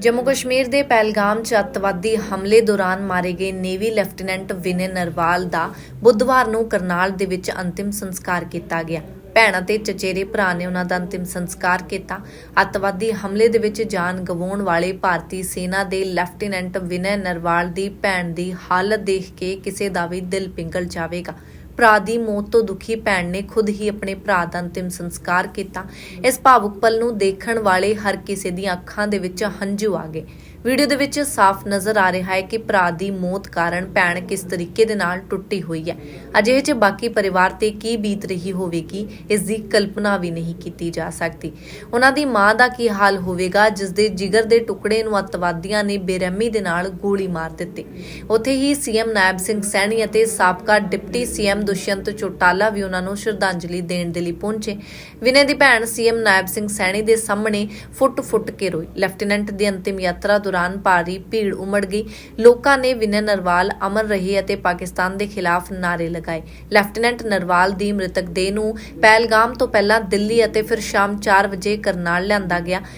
ਜੰਮੂ ਕਸ਼ਮੀਰ ਦੇ ਪਹਿਲਗਾਮ 'ਚ ਅੱਤਵਾਦੀ ਹਮਲੇ ਦੌਰਾਨ ਮਾਰੇ ਗਏ ਨੇਵੀ ਲੈਫਟੀਨੈਂਟ ਵਿਨੇ ਨਰਵਾਲ ਦਾ ਬੁੱਧਵਾਰ ਨੂੰ ਕਰਨਾਲ ਦੇ ਵਿੱਚ ਅੰਤਿਮ ਸੰਸਕਾਰ ਕੀਤਾ ਗਿਆ। ਭੈਣ ਅਤੇ ਚਚੇਰੇ ਭਰਾ ਨੇ ਉਹਨਾਂ ਦਾ ਅੰਤਿਮ ਸੰਸਕਾਰ ਕੀਤਾ। ਅੱਤਵਾਦੀ ਹਮਲੇ ਦੇ ਵਿੱਚ ਜਾਨ ਗਵਾਉਣ ਵਾਲੇ ਭਾਰਤੀ ਸੈਨਾ ਦੇ ਲੈਫਟੀਨੈਂਟ ਵਿਨੇ ਨਰਵਾਲ ਦੀ ਭੈਣ ਦੀ ਹਾਲਤ ਦੇਖ ਕੇ ਕਿਸੇ ਦਾ ਵੀ ਦਿਲ ਪਿੰਗਲ ਜਾਵੇਗਾ। ਭਰਾ ਦੀ ਮੌਤ ਤੋਂ ਦੁਖੀ ਭੈਣ ਨੇ ਖੁਦ ਹੀ ਆਪਣੇ ਭਰਾ ਦਾ ਅੰਤਿਮ ਸੰਸਕਾਰ ਕੀਤਾ। ਇਸ ਭਾਵੁਕ ਪਲ ਨੂੰ ਦੇਖਣ ਵਾਲੇ ਹਰ ਕਿਸੇ ਦੀਆਂ ਅੱਖਾਂ ਦੇ ਵਿੱਚ ਹੰਝੂ ਆ ਗਏ। ਵੀਡੀਓ ਦੇ ਵਿੱਚ ਸਾਫ਼ ਨਜ਼ਰ ਆ ਰਿਹਾ ਹੈ ਕਿ ਭਰਾ ਦੀ ਮੌਤ ਕਾਰਨ ਭੈਣ ਕਿਸ ਤਰੀਕੇ ਦੇ ਨਾਲ ਟੁੱਟੀ ਹੋਈ ਹੈ। ਅਜਿਹੇ 'ਚ ਬਾਕੀ ਪਰਿਵਾਰ ਤੇ ਕੀ ਬੀਤ ਰਹੀ ਹੋਵੇਗੀ, ਇਸ ਦੀ ਕਲਪਨਾ ਵੀ ਨਹੀਂ ਕੀਤੀ ਜਾ ਸਕਦੀ। ਉਹਨਾਂ ਦੀ ਮਾਂ ਦਾ ਕੀ ਹਾਲ ਹੋਵੇਗਾ, ਜਿਸ ਦੇ ਜਿਗਰ ਦੇ ਟੁਕੜੇ ਨੂੰ ਅੱਤਵਾਦੀਆਂ ਨੇ ਬੇਰਹਿਮੀ ਦੇ ਨਾਲ ਗੋਲੀ ਮਾਰ ਦਿੱਤੀ। ਉੱਥੇ ਹੀ ਸੀਐਮ ਨਾਇਬ ਸਿੰਘ ਸੈਣੀ ਅਤੇ ਸਾਬਕਾ ਡਿਪਟੀ ਸੀਐਮ ਦੁਸ਼ਯੰਤ ਚੋਟਾਲਾ ਵੀ ਉਹਨਾਂ ਨੂੰ ਸ਼ਰਧਾਂਜਲੀ ਦੇਣ ਦੇ ਲਈ ਪਹੁੰਚੇ। ਵਿਨੇ ਦੀ ਭੈਣ ਸੀਐਮ ਨਾਇਬ ਸਿੰਘ ਸੈਣੀ ਦੇ ਸਾਹਮਣੇ ਫੁੱਟ-ਫੁੱਟ ਕੇ ਰੋਈ। ਲੈਫਟੀਨੈਂਟ ਦੀ ਅੰਤਿਮ ਯਾਤਰਾ ਦੌਰਾਨ ਭਾਰੀ ਭੀੜ ਉਮੜ ਗਈ। ਲੋਕਾਂ ਨੇ ਵਿਨੇ ਨਰਵਾਲ ਅਮਰ ਰਹੀ ਅਤੇ ਪਾਕਿਸਤਾਨ ਦੇ ਖਿਲਾਫ ਨਾਰੇ ਲਗਾਏ। ਲੈਫਟੀਨੈਂਟ ਨਰਵਾਲ ਦੀ ਮ੍ਰਿਤਕ ਦੇਹ ਨੂੰ ਪਹਿਲਗਾਮ ਤੋਂ ਪਹਿਲਾਂ ਦਿੱਲੀ ਅਤੇ ਫਿਰ ਸ਼ਾਮ 4 ਵਜੇ ਕਰਨਾਲ ਲਿਆਂਦਾ ਗਿਆ।